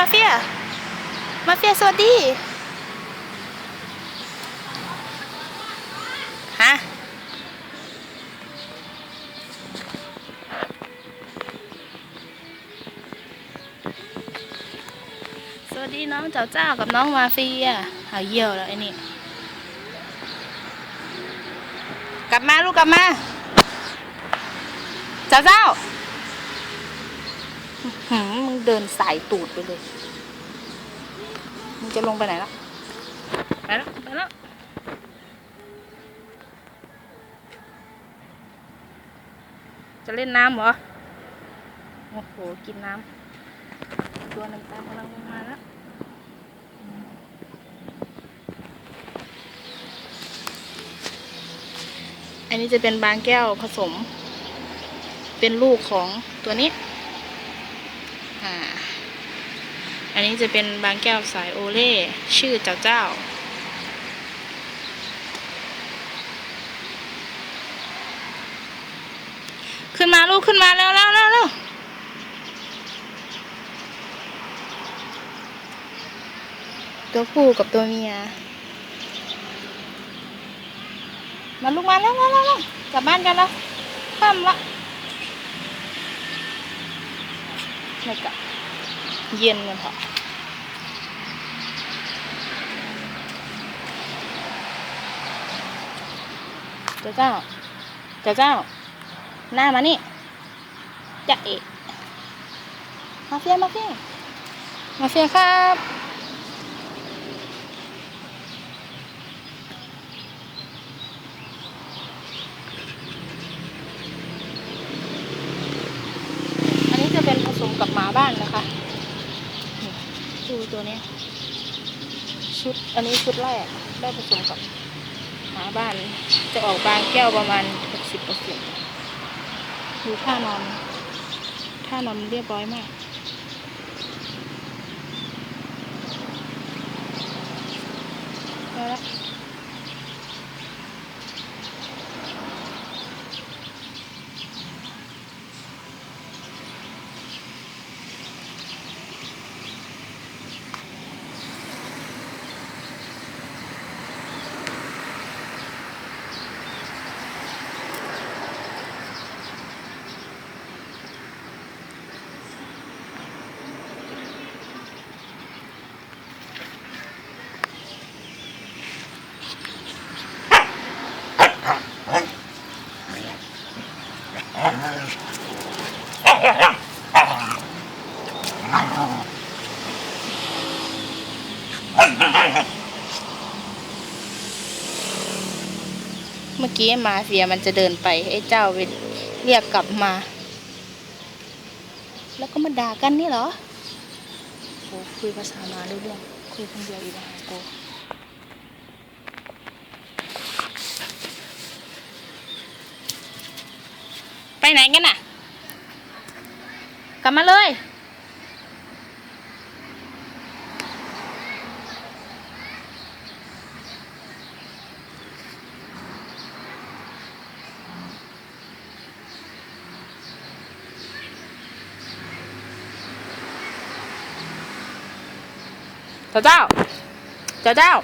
มาเฟีย มาเฟียสวัสดี ฮะ สวัสดีน้องเจ้าเจ้ากับน้องมาเฟียหาเยี่ยวแล้วไอ้นี่ กลับมาลูกกลับมา เจ้าเจ้า หืมมึงเดินสายตูดไปเลย มึงจะลงไปไหนละไปแล้วไปแล้วจะเล่นน้ำเหรอ โอ้โห กินน้ำ ตัวหนึ่งตามกำลังลงมาแล้ว อันนี้จะเป็นบางแก้วผสม เป็นลูกของตัวนี้ อ่า อันนี้จะเป็นบางแก้วสายโอเล่ชื่อเจ้าเจ้า ขึ้นมาลูกขึ้นมาแล้วแล้วแล้วแล้วตัวผู้กับตัวเมีย มาลูกมาแล้วแล้วแล้วกลับบ้านกันแล้วค่ำละ ไม่กลับเย็นกันเถอะเจ้าเจ้าเจ้าเจ้าหน้ามานี่จะเอะมาเฟียมาเฟียมาเฟียครับ อันนี้จะเป็นผสมกับหมาบ้านนะคะนี่ดู ตัวนี้ ชุดอันนี้ชุดแรกได้ผสมกับหมาบ้าน จะออกบางแก้วประมาณหกสิบเปอร์เซ็นต์ดูท่านอนท่านอนเรียบร้อยมากแล้ว เมื่อกี้หมาเฟียมันจะเดินไปไอ้เจ้าไปเรียกกลับมา แล้วก็มาด่ากันนี่เหรอโอ้คุยภาษามาเรื่องคุยคนเดียวอีกแล้วโกไปไหนกันน่ะ กลับมาเลย 找到找到